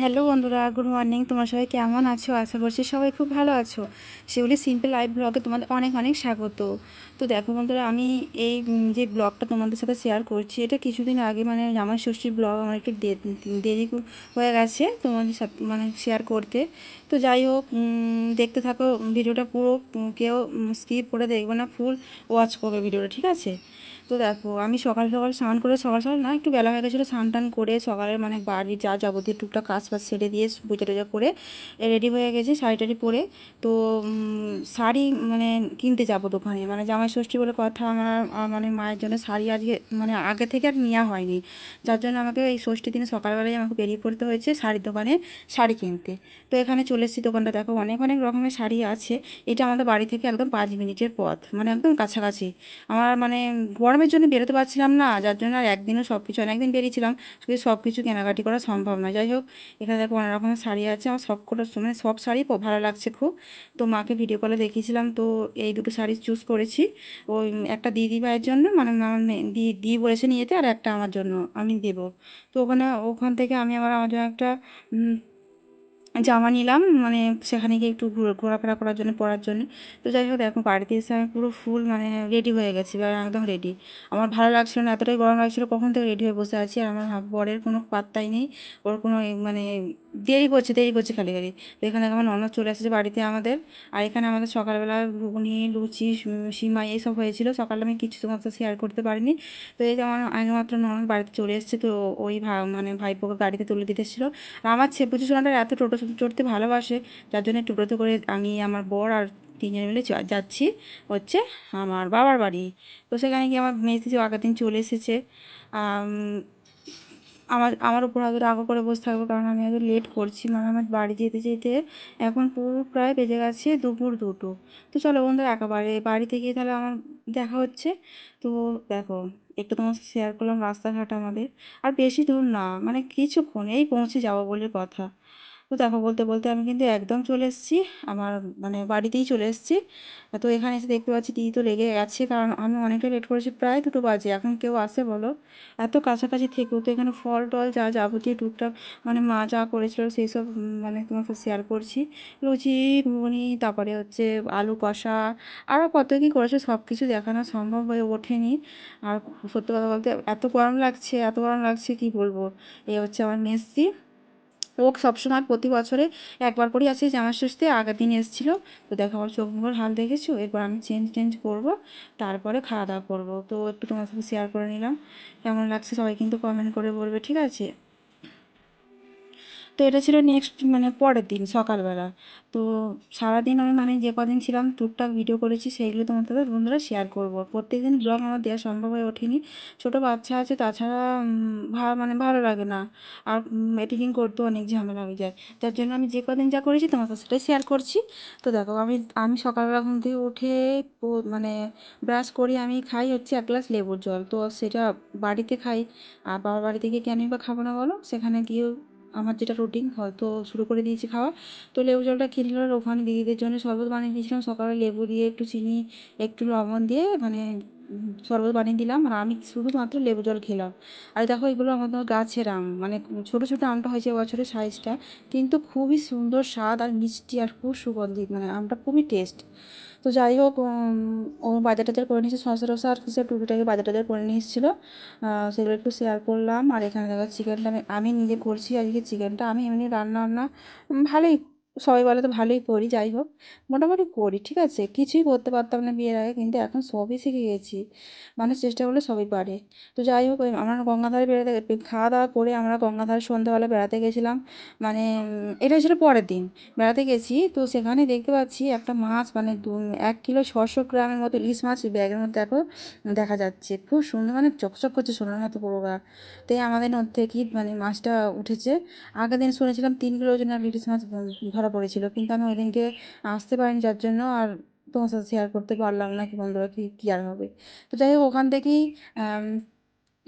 Hello বন্ধুরা, good morning. তোমার সবাই কেমন আছো? আশা করছি সবাই খুব ভালো আছো। সেগুলি সিম্পল লাইভ ব্লগে তোমাদের অনেক অনেক স্বাগত। তো দেখো বন্ধুরা, আমি এই যে ব্লগটা তোমাদের সাথে শেয়ার করছি, এটা কিছুদিন আগে মানে আমার ষষ্ঠীর ব্লগ আমার একটু দেরি হয়ে গেছে তোমাদের সাথে মানে শেয়ার করতে। তো যাই হোক দেখতে থাকো, ভিডিওটা পুরো কেউ স্কিপ করে দেখবে না ফুল ওয়াচ করবে ভিডিওটা, ঠিক আছে? তো দেখো, আমি সকাল সকাল স্নান করে সকাল সকাল না একটু বেলা হয়ে গেছিল, স্নান টান করে সকালে মানে বাড়ি যা যাবতীয় টুকটাক কাজ ফাজ সেরে দিয়ে পুজো টুজো করে রেডি হয়ে গেছি শাড়ি টাড়ি পরে। তো শাড়ি মানে কিনতে যাব দোকানে। মানে জামাই ষষ্ঠী বলে কথা আমার মানে মায়ের জন্য শাড়ি আজকে মানে আগে থেকে আর নেওয়া হয়নি। যার জন্য আমাকে এই ষষ্ঠী দিনে সকালবেলায় আমাকে বেরিয়ে পড়তে হয়েছে শাড়ির দোকানে শাড়ি কিনতে। তো এখানে চলে এসেছি দোকানটা। দেখো, অনেক অনেক রকমের শাড়ি আছে। এটা আমাদের বাড়ি থেকে একদম পাঁচ মিনিটের পথ মানে একদম কাছাকাছি। আমার মানে গরমের জন্য বেরোতে পারছিলাম না, যার জন্য আর একদিনও সব কিছু অনেকদিন বেরিয়েছিলাম কিন্তু সব কিছু কেনাকাটি করা সম্ভব নয়। যাই হোক, এখানে দেখো অনেক রকমের শাড়ি আছে, আমার সব কটা মানে সব শাড়ি ভালো লাগছে খুব। তো মাকে ভিডিও কলে দেখিয়েছিলাম, তো এই দুটো শাড়ি চুজ করেছি। ওই একটা দিদি ভাইয়ের জন্য মানে আমার দি বলেছে নিয়ে যেতে আর একটা আমার জন্য আমি দেবো। তো ওখানে, ওখান থেকে আমি আবার আমার জন্য একটা জামা নিলাম মানে সেখানে গিয়ে একটু ঘুরে, ঘোরাফেরা করার জন্য পরার জন্য। তো যাই হোক, দেখো বাড়িতে এসে আমি পুরো ফুল মানে রেডি হয়ে গেছি বা একদম রেডি আমার ভালো লাগছিল না, এতটাই গরম লাগছিল, কখন থেকে রেডি হয়ে বসে আছি আর আমার বরের কোনো পাত্তাই নেই, ওর কোনো মানে দেরি করছে দেরি করছে খালি খালি। এখানে আমার ননদ চলে এসেছে বাড়িতে আমাদের। আর এখানে আমাদের সকালবেলা ঘুগনি, লুচি সিমাই এইসব হয়েছিল। সকালে আমি কিছু তোমার সাথে শেয়ার করতে পারিনি। তো এই যে আমার একমাত্র ননদ বাড়িতে চলে এসেছে, তো ওই মানে ভাইপোকে গাড়িতে তুলে দিতে এসেছিল। আর আমার ছেপুচু সোনাটা এত টোটো চড়তে ভালোবাসে, যার জন্য টোটোতে করে আমি, আমার বর আর তিনজন মিলে যাচ্ছি হচ্ছে আমার বাবার বাড়ি। তো সেখানে গিয়ে আমার মেয়ে আগের দিন চলে এসেছে আমার আমার উপর হয়তো রাগ করে বসে থাকবে কারণ আমি এত লেট করছি। মানে আমার বাড়ি যেতে যেতে এখন পুরো প্রায় বেজে গেছে দুপুর দুটো। তো চলো বন্ধুরা একেবারে বাড়ি থেকে তাহলে আমার দেখা হচ্ছে। তো দেখো, একটু তোমার শেয়ার করলাম রাস্তাঘাট আমাদের। আর বেশি দূর না মানে কিছুক্ষণ এই পৌঁছে যাব বলে কথা। তো দেখো বলতে বলতে আমি কিন্তু একদম চলে এসেছি। আমার মানে বাড়িতেই চলে এসেছি। তো এখানে এসে দেখতে পাচ্ছি দিদি তো লেগে গেছে, কারণ আমি অনেকটা লেট করেছি, প্রায় দুটো বাজে। এখন কেউ আসে বলো? এত কাছাকাছি থেকেও তো এখানে ফল টল যা যাবতীয় টুকটাক মানে মা যা করেছিল সেই সব মানে সাথে শেয়ার করছি। লুচি, ঘুগনি, তারপরে হচ্ছে আলু কষা আরও কত কী করেছে সব কিছু দেখানো সম্ভব হয়ে ওঠেনি। আর সত্যি কথা বলতে এত গরম লাগছে, এত গরম লাগছে, কি বলব? এই হচ্ছে আমার মেসি ও সবসময় প্রতি বছরে একবার করেই আসে, জামা সুস্থে আগের দিন এসেছিল, তো দেখো আমার চোখ মুখের হাল দেখেছ? এরপর আমি চেঞ্জ টেঞ্জ করব, তারপরে খাওয়া দাওয়া করব। তো একটু তোমার সাথে শেয়ার করে নিলাম। কেমন লাগছে সবাই কিন্তু কমেন্ট করে বলবে, ঠিক আছে? তো এটা ছিল নেক্সট মানে পরের দিন, সকালবেলা। তো সারাদিন আমি মানে যে কদিন ছিলাম, টুকটাক ভিডিও করেছি, সেইগুলো সাথে বন্ধুরা শেয়ার করব। প্রত্যেকদিন ব্লগ আমার দেওয়া সম্ভব হয়ে ওঠেনি। ছোটো বাচ্চা আছে, তাছাড়া ভা মানে ভালো লাগে না। আর এডিটিং করতেও অনেক ঝামেলা হয়ে যায়। যার জন্য আমি যে কদিন যা করেছি, তোমার সাথে সেটাই শেয়ার করছি। তো দেখো, আমি আমি সকালবেলা ঘুম থেকে উঠে মানে ব্রাশ করি, আমি খাই হচ্ছে এক গ্লাস লেবুর জল। তো সেটা বাড়িতে খাই। আর বাবার বাড়িতে গিয়ে কেনই বা খাব না বলো? সেখানে গিয়েও আমার যেটা রুটিন হয়তো শুরু করে দিয়েছি খাওয়া। তো লেবু জলটা খেয়ে নিলাম ওখানে দিদিদের জন্য শরবত বানিয়ে দিয়েছিলাম। সকালে লেবু দিয়ে একটু চিনি, একটু লবণ দিয়ে মানে শরবত বানিয়ে দিলাম। আর আমি শুধুমাত্র লেবু জল খেলাম। আর দেখো এগুলো আমাদের গাছের আম। মানে ছোটো ছোটো আমটা হয়েছে বছরের সাইজটা কিন্তু খুবই সুন্দর স্বাদ আর মিষ্টি আর খুব সুগন্ধি। মানে আমটা খুবই টেস্ট তো যাই হোক ও বাজার টাজার করে নিয়েছে শসা টসা আর কিছু টুকিটাকি বাজার টাজার করে নিয়ে এসেছিল। সেগুলো একটু শেয়ার করলাম। আর এখানে দেখো চিকেনটা আমি আমি নিজে করছি আজকে চিকেনটা আমি এমনি রান্না বান্না ভালোই সবাই বলে তো ভালোই করি যাই হোক। মোটামুটি করি ঠিক আছে? কিছুই করতে পারতাম না বিয়ের আগে কিন্তু এখন সবই শিখে গেছি। মানুষ চেষ্টা করলে সবই পারে। তো যাই হোক আমরা গঙ্গাধারে বেড়াতে খাওয়া দাওয়া করে আমরা গঙ্গাধারে সন্ধ্যাবেলা বেড়াতে গেছিলাম। মানে এটা ছিল পরের দিন। বেড়াতে গেছি তো সেখানে দেখতে পাচ্ছি একটা মাছ মানে দু এক কিলো ছশো গ্রামের মতো ইলিশ মাছ ব্যাগের মধ্যে দেখো দেখা যাচ্ছে। খুব সুন্দর মানে চকচক করছে সোনার মতো পুরো গা। তো এই আমাদের নদী থেকে মানে মাছটা উঠেছে। আগের দিন শুনেছিলাম তিন কিলো ওজনের ইলিশ মাছ উম, ধরা পড়েছিল। কিন্তু আমি ওই দিনকে আসতে পারিনি, যার জন্য আর তোমার সাথে শেয়ার করতে পারলাম না কি বন্ধুরা, কি, কী আর হবে। তো যাই হোক, ওখান থেকেই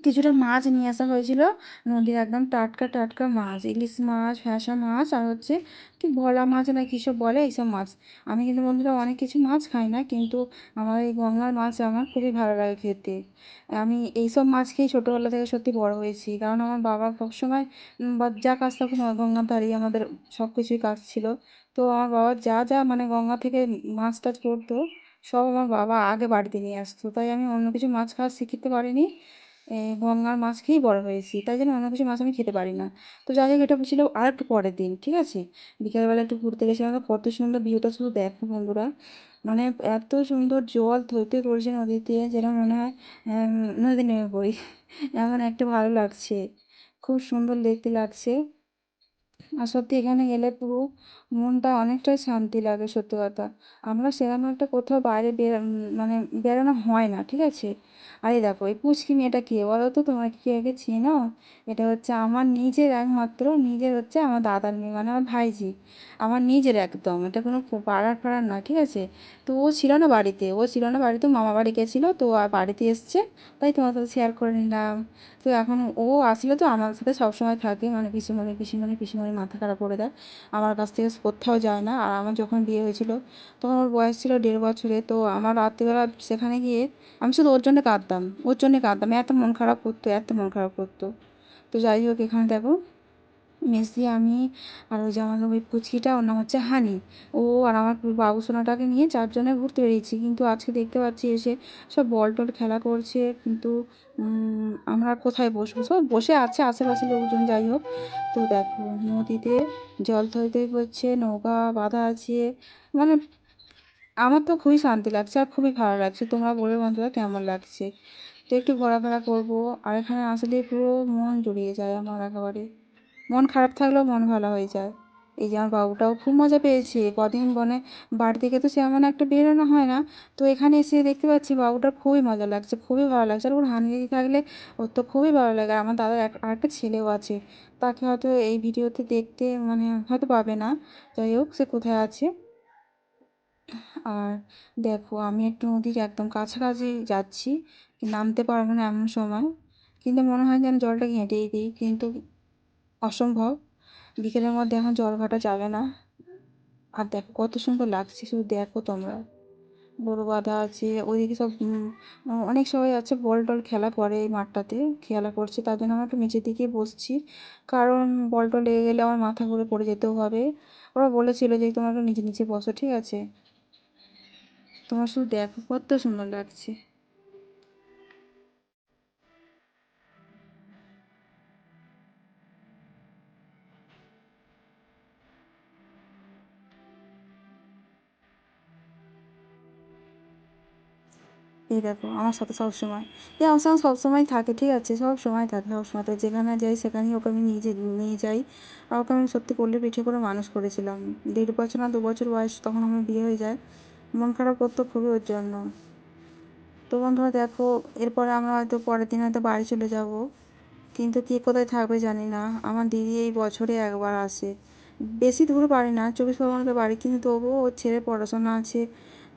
কিছুটা মাছ নিয়ে আসা হয়েছিল। নদীর একদম টাটকা টাটকা মাছ, ইলিশ মাছ ফ্যাসা মাছ, আর হচ্ছে কি ভোলা মাছ না কী সব বলে এইসব মাছ। আমি কিন্তু বন্ধুরা অনেক কিছু মাছ খাই না, কিন্তু আমার এই গঙ্গার মাছ আমার খুবই ভালো লাগে খেতে। আমি এইসব মাছ খেয়েই ছোটোবেলা থেকে সত্যি বড় হয়েছি, কারণ আমার বাবা সবসময় যা কাজ থাকুক না গঙ্গার ধারেই আমাদের সব কিছুই কাজ ছিল। তো আমার বাবা যা যা মানে গঙ্গা থেকে মাছ টাছ পড়তো, সব আমার বাবা আগে বাড়িতে নিয়ে আসতো। তাই আমি অন্য কিছু মাছ খাওয়া শিখতে পারিনি। গঙ্গার মাছ খেয়েই বড় হয়েছি। তাই জন্য অন্য কিছু মাছ আমি খেতে পারি না। তো যাই হোক, এটা ছিল আর একটু পরের দিন, ঠিক আছে? বিকেলবেলা একটু ঘুরতে গেছিলাম। কত সুন্দর ভিউটা শুধু দেখো বন্ধুরা। মানে এত সুন্দর জল ধরতে পড়ছে নদীতে, যেন মনে হয় নদী নেমে পড়ি। এমন একটা ভালো লাগছে। খুব সুন্দর দেখতে লাগছে। আর সত্যি এখানে গেলে পুরো মনটা অনেকটাই শান্তি লাগে, সত্যি কথা। আমরা সেরকম একটা কোথাও বাইরে বের মানে বেরোনো হয় না, ঠিক আছে? আর দেখো, এই পুচকি মেয়েটা কে? বলো তো, তোমরা কি একে চেনো? এটা হচ্ছে আমার নিজের একমাত্র, নিজের হচ্ছে আমার দাদার মেয়ে মানে আমার ভাইঝি আমার নিজের একদম, এটা কোনো পাড়ার ফাড়ার না ঠিক আছে? তো ও ছিল না বাড়িতে, ও ছিল না বাড়িতে মামা বাড়ি গেছিল, তো আর বাড়িতে এসছে, তাই তোমার সাথে শেয়ার করে নিলাম। তো এখন ও আসলে তো আমার সাথে সবসময় থাকে মানে পিসিমণি পিসিমণি পিসিমণি মাথা খারাপ করে দেয়। আমার কাছ থেকে কোথাও যায় না। আর আমার যখন বিয়ে হয়েছিল, তখন ওর বয়স ছিল দেড় বছরে। তো আমার রাত্রিবেলা সেখানে গিয়ে আমি শুধু ওর জন্য কাঁদতাম, ওর জন্যে কাঁদতাম। এত মন খারাপ করতো, এত মন খারাপ করতো। তো যাই হোক, এখানে দেখো মেসি, আমি আর ওই যে ওই পুচকিটা, ওর নাম হচ্ছে হানি। ও আর আমার বাবুসোনাটাকে নিয়ে চারজনে ঘুরতে বেরিয়েছি। কিন্তু আজকে দেখতে পাচ্ছি এসে সব বল টল খেলা করছে। কিন্তু আমরা কোথায় বসবো? সব বসে আছে আশেপাশে লোকজন, যাই হোক। তো দেখো, নদীতে জল থই থই নৌকা বাঁধা আছে। মানে আমার তো খুবই শান্তি লাগছে আর খুবই ভালো লাগছে। তোমরা বলবে বন্ধুরা, কেমন লাগছে? তো একটু ঘোরাফেরা করব। আর এখানে আসলে পুরো মন জুড়িয়ে যায় আমার একেবারে। মন খারাপ থাকলেও মন ভালো হয়ে যায়। এই যে আমার বাবুটাও খুব মজা পেয়েছে। কদিন মানে বাড়ি থেকে তো সেমন একটা বেরোনো হয় না। তো এখানে এসে দেখতে পাচ্ছি বাবুটার খুবই মজা লাগছে, খুবই ভালো লাগছে। আর ওর হানি থাকলে ওর তো খুবই ভালো লাগে। আমার দাদার এক, আরেকটা ছেলেও আছে। তাকে হয়তো এই ভিডিওতে দেখতে মানে হয়তো পাবে না। যাই হোক, সে কোথায় আছে? আর দেখো, আমি একটু নদীর একদম কাছাকাছি যাচ্ছি। নামতে পারব না এমন সময়। কিন্তু মনে হয় যেন জলটাকে হেঁটেই দিই। কিন্তু অসম্ভব। বিকেলের মধ্যে এখন জল ঘাটা যাবে না। আর দেখো কত সুন্দর লাগছে, শুধু দেখো তোমরা। গরু বাঁধা আছে, ওইদিকে সব অনেক সবাই আছে, বল টল খেলা করে এই মাঠটাতে, খেলা করছে। তার জন্য আমরা একটু নিচের দিকে বসছি। কারণ বল টল লেগে গেলে আমার মাথা ঘুরে পড়ে যেতেও হবে। ওরা বলেছিল যে তোমরা একটু নিচে নিচে বসো, ঠিক আছে? তোমার শুধু দেখো কত সুন্দর লাগছে। এই দেখো, আমার সাথে সব সময় এ আমার সঙ্গে সবসময় থাকে, ঠিক আছে? সব সময় থাকে সব সময় তো যেখানে যাই, সেখানেই ওকে আমি নিয়ে নিয়ে যাই। আর ওকে আমি সত্যি করলে পিঠে করে মানুষ করেছিলাম। দেড় বছর না দু বছর বয়স তখন আমার বিয়ে হয়ে যায়। মন খারাপ করতো খুবই ওর জন্য। তো বন্ধুরা, দেখো, এরপরে আমরা হয়তো পরের দিন হয়তো বাড়ি চলে যাব। কিন্তু কে কোথায় থাকবে জানি না। আমার দিদি এই বছরে একবার আসে। বেশি দূর বাড়ি না, চব্বিশ পরগনাতে বাড়ি। কিন্তু তবুও ওর ছেলে পড়াশোনা আছে।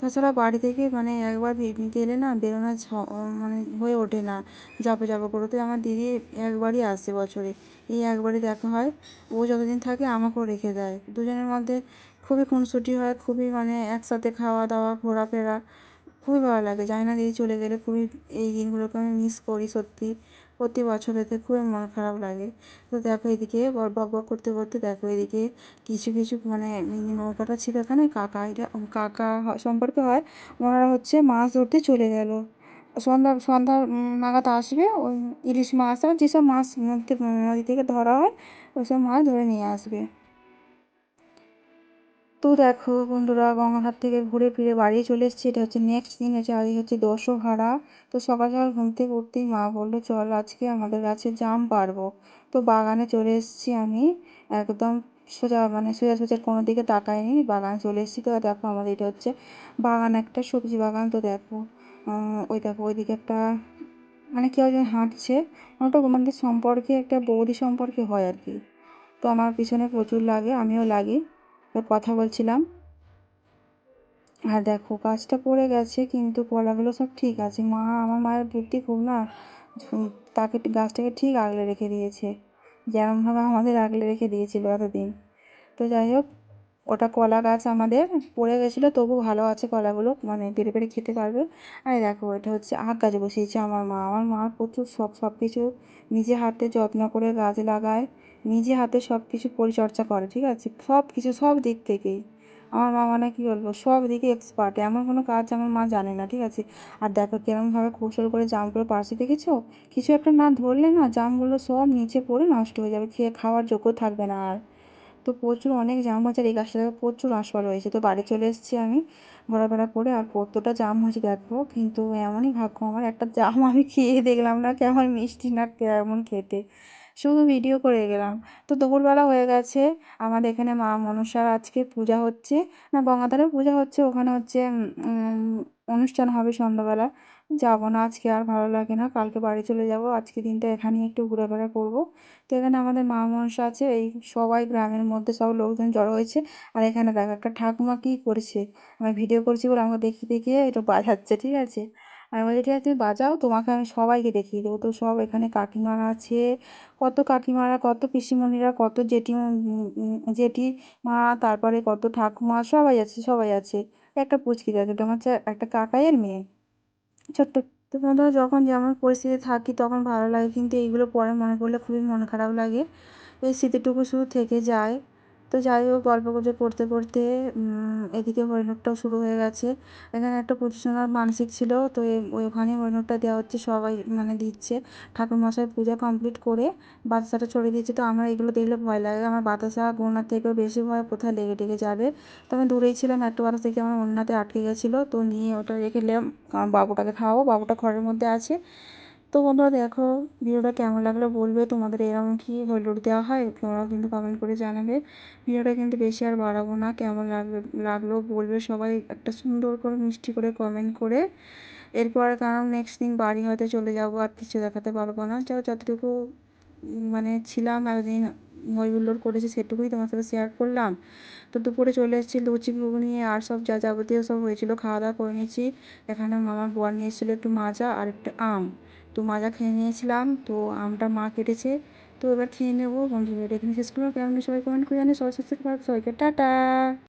তাছাড়া বাড়ি থেকে মানে একবার গেলে না বেরোনো মানে হয়ে ওঠে না, যাব যাব করে। তো আমার দিদি একবারই আসে বছরে। এই একবারই দেখা হয়। ও যতদিন থাকে আমাকেও রেখে দেয়। দুজনের মধ্যে খুবই খুনসুটি হয়, খুবই মানে একসাথে খাওয়া দাওয়া, ঘোরাফেরা খুবই ভালো লাগে। জানি না দিদি চলে গেলে খুবই এই দিনগুলোকে আমি মিস করি সত্যি। প্রতি বছর এতে খুবই মন খারাপ লাগে। তো দেখো এদিকে বক বক করতে করতে দেখো এদিকে কিছু কিছু মানে নৌকাটা ছিল এখানে, কাকা এটা কাকা সম্পর্কে হয়, ওনারা হচ্ছে মাছ ধরতে চলে গেল। সন্ধ্যা সন্ধ্যা নাগাদ আসবে, ওই ইলিশ মাছ আর যেসব মাছ নদী থেকে ধরা হয় ওইসব মাছ ধরে নিয়ে আসবে। তো দেখো বন্ধুরা গঙ্গাঘাট থেকে ঘুরে ফিরে বাড়ি চলে এসেছি। এটা হচ্ছে নেক্সট দিন হচ্ছে আজকে হচ্ছে দশহারা। তো সকাল সকাল ঘুম থেকে উঠতেই মা বলল, চল আজকে আমাদের গাছে জাম পারব তো বাগানে চলে এসেছি আমি। একদম সোজা মানে সোজা সোজা কোনো দিকে তাকাইনি, বাগানে চলে এসেছি। তো দেখো আমাদের এটা হচ্ছে বাগান, একটা সবজি বাগান। তো দেখো ওই দেখো ওইদিকে একটা মানে কেউ যেন হাঁটছে। ওটা আমাদের সম্পর্কে, একটা বৌদি সম্পর্কে হয় আর কি। তো আমার পিছনে প্রচুর লাগে, আমিও লাগি। কথা বলছিলাম। আর দেখো গাছটা পড়ে গেছে, কিন্তু কলাগুলো সব ঠিক আছে। মা, আমার মায়ের বুদ্ধি খুব না তাকে গাছটাকে ঠিক আগলে রেখে দিয়েছে। যেমনভাবে আমাদের আগলে রেখে দিয়েছিল এতদিন। তো যাই হোক, ওটা কলা গাছ আমাদের পড়ে গেছিল, তবু ভালো আছে কলাগুলো মানে পেরে পেরে খেতে পারবে। আর দেখো, এটা হচ্ছে আখ গাছ বসিয়েছে আমার মা। আমার মা প্রচুর সব সব কিছু নিজে হাতে যত্ন করে গাছ লাগায়। নিজে হাতে সব কিছু পরিচর্যা করে, ঠিক আছে? সব কিছু সব দিক থেকেই। আমার মা মানে কী বলব? সব দিকে এক্সপার্ট এমন কোনো কাজ আমার মা জানে না, ঠিক আছে? আর দেখো কেরমভাবে কৌশল করে জামগুলো পাশে দেখেছ? কিছু একটা না ধরলে না জামগুলো সব নিচে পড়ে নষ্ট হয়ে যাবে, খেয়ে খাওয়ার যোগ্য থাকবে না আর। তো প্রচুর অনেক জাম হয়েছে আর এই গাছটাতে প্রচুর আশফল হয়েছে তো বাড়ি চলে এসেছি আমি ঘোরাফেরা করে আর কতটা জাম হয়েছে দেখো। কিন্তু এমনই ভাগ্য আমার, একটা জাম আমি খেয়ে দেখলাম না কেমন মিষ্টি না কেমন খেতে। শুধু ভিডিও করে গেলাম। তো দুপুরবেলা হয়ে গেছে। আমাদের এখানে মা মনসার আজকে পূজা হচ্ছে। না গঙ্গাধারে পূজা হচ্ছে। ওখানে হচ্ছে অনুষ্ঠান হবে সন্ধ্যাবেলা। যাব না আজকে, আর ভালো লাগে না। কালকে বাড়ি চলে যাব। আজকে দিনটা এখানেই একটু ঘোরাফেরা করব। তো এখানে আমাদের মা মনসা আছে। এই সবাই গ্রামের মধ্যে সব লোকজন জড়ো হয়েছে। আর এখানে দেখো, একটা ঠাকুমা কী করছে? আমি ভিডিও করছি বলে আমাকে দেখিয়ে দেখিয়ে একটু বাজাচ্ছে ঠিক আছে? আমি বলছি ঠিক আছে, তুমি বাজাও, তোমাকে আমি সবাইকে দেখিয়ে দেবো। তো সব এখানে কাকিমারা আছে। কত কাকিমারা, কত পিসিমণিরা, কত জেঠি জেঠিমা তারপরে কত ঠাকুমা, সবাই আছে সবাই আছে। একটা পুচকি আছে ওটা হচ্ছে একটা কাকাইয়ের মেয়ে। ছোট্ট তো বন্ধুরা, যখন যেমন পরিস্থিতি থাকি, তখন ভালো লাগে। কিন্তু এইগুলো পরে মনে পড়লে খুবই মন খারাপ লাগে। এই স্মৃতিটুকু শুধু থেকে যায়। তো যাই হোক গল্প গুজব পড়তে পড়তে এদিকে হরিণটাও শুরু হয়ে গেছে। এখানে একটা প্রতিষ্ঠানার মানসিক ছিল, তো ওখানে হরিণটা দেওয়া হচ্ছে, সবাই মানে দিচ্ছে। ঠাকুরমশাই পূজা কমপ্লিট করে বাতাসাটা ছড়িয়ে দিচ্ছে তো আমার এগুলো দেখলে ভয় লাগে। আমার বাতাসা গোনার থেকেও বেশি ভয় কোথায় লেগে টেগে যাবে। তো আমি দূরেই ছিলাম, একটা বাতাস থেকে আমার অন্যতে আটকে গেছিল, তো নিয়ে ওটা রেখে এলাম বাবুটাকে খাওয়াবো, বাবুটা ঘরের মধ্যে আছে। তো বন্ধুরা দেখো, ভিডিওটা কেমন লাগল বলবে? তোমাদের এরকম কি হলুদ দেওয়া হয়? তোমরাও কিন্তু কমেন্ট করে জানাবে। ভিডিওটা কিন্তু বেশি আর বাড়াবো না। কেমন লাগবে লাগল বলবে সবাই একটা সুন্দর করে, মিষ্টি করে কমেন্ট করে। এরপর কারণ নেক্সট দিন বাড়ি হয়তো চলে যাব, আর কিছু দেখাতে পারব না। যাও, যতটুকু মানে ছিলাম এতদিন হই হুল্লোড় করেছি সেটুকুই তোমার সাথে শেয়ার করলাম। তো দুপুরে চলে এসেছি লুচি নিয়ে, আর সব যা যাবতীয় সব হয়েছিল খাওয়া দাওয়া করে নিয়েছি। এখানে মামার বর নিয়ে এসেছিল একটু মাজা আর একটু আম। তো মাজা খেয়ে নিয়েছিলাম, তো আমটা মা কেটেছে। তো এবার খেয়ে নেব। বন্ধুদের এখানে শেষ করব কেমন সবাই কমেন্ট করে জানি সবাই সাবস্ক্রাইব সবাইকে টাটা।